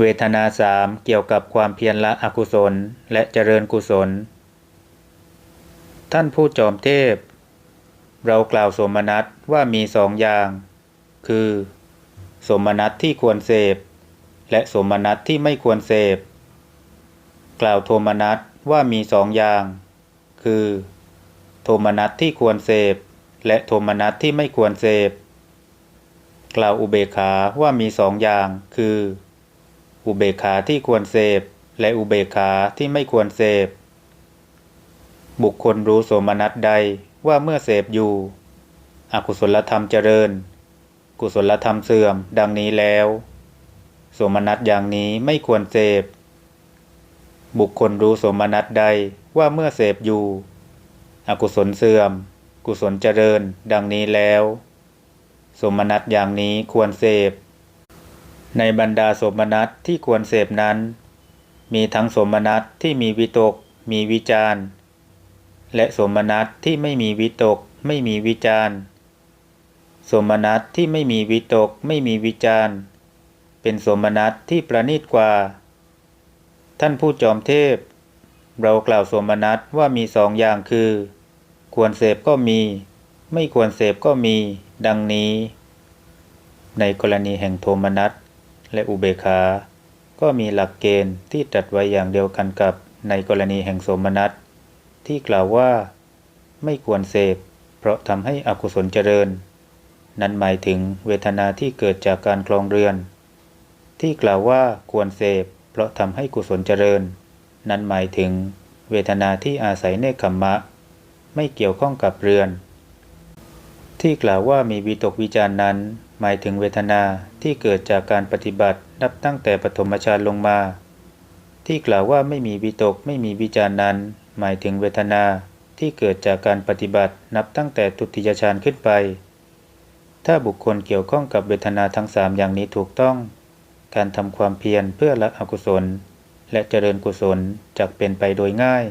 เวทนาสามเกี่ยวกับความเพียรละอกุศลและเจริญกุศล ท่านผู้จอมเทพ เรากล่าวสมนัตว่ามีสองอย่าง คือ สมนัตที่ควรเสพ และสมนัตที่ไม่ควรเสพ กล่าวโทมนัตว่ามีสองอย่าง คือ โทมนัสที่ควรเสพ และโทมนัสที่ไม่ควรเสพ กล่าวอุเบขาว่ามีสองอย่าง คือ อุเบกขาที่ควรเสพ และอุเบกขาที่ไม่ควรเสพ บุคคลรู้โสมนัสใดว่าเมื่อเสพอยู่ อกุศลธรรมเจริญ กุศลธรรมเสื่อมดังนี้แล้ว โสมนัสอย่างนี้ไม่ควรเสพ บุคคลรู้โสมนัสใดว่าเมื่อเสพอยู่ อกุศลเสื่อม กุศลเจริญ ดังนี้แล้ว สมนัตอย่างนี้ควรเสพ ในบรรดาสมนัตที่ควรเสพนั้น มีทั้งสมนัตที่มีวิตก มีวิจารณ์และสมนัตที่ไม่มีวิตก ไม่มีวิจารณ์สมนัตที่ไม่มีวิตก ไม่มีวิจารณ์เป็นสมนัตที่ประณีตกว่า ท่านผู้จอมเทพ เรากล่าวสมนัตว่ามีสองอย่างคือ ควรเสพก็มี ไม่ควรเสพก็มี ดังนี้ ในกรณีแห่งโทมนัส และอุเบกขา ก็มีหลักเกณฑ์ที่ตรัสไว้อย่างเดียวกันกับในกรณีแห่งโสมนัสที่กล่าวว่า ไม่ควรเสพ เพราะทำให้อกุศลเจริญ นั้นหมายถึงเวทนาที่เกิดจากการคลองเรือน ที่กล่าวว่าควรเสพ เพราะทำให้กุศลเจริญ นั้นหมายถึงเวทนาที่อาศัยเนคขมมะ ไม่เกี่ยวข้องกับเรือน ที่กล่าวว่ามีวิตกวิจารณ์นั้น หมายถึงเวทนาที่เกิดจากการปฏิบัตินับตั้งแต่ปฐมฌานลงมา ที่กล่าวว่าไม่มีวิตกไม่มีวิจารณ์นั้น หมายถึงเวทนาที่เกิดจากการปฏิบัตินับตั้งแต่ทุติยฌานขึ้นไป ถ้าบุคคลเกี่ยวข้องกับเวทนาทั้งสามอย่างนี้ถูกต้อง การทำความเพียรเพื่อละอกุศล และเจริญกุศลจะเป็นไปโดยง่าย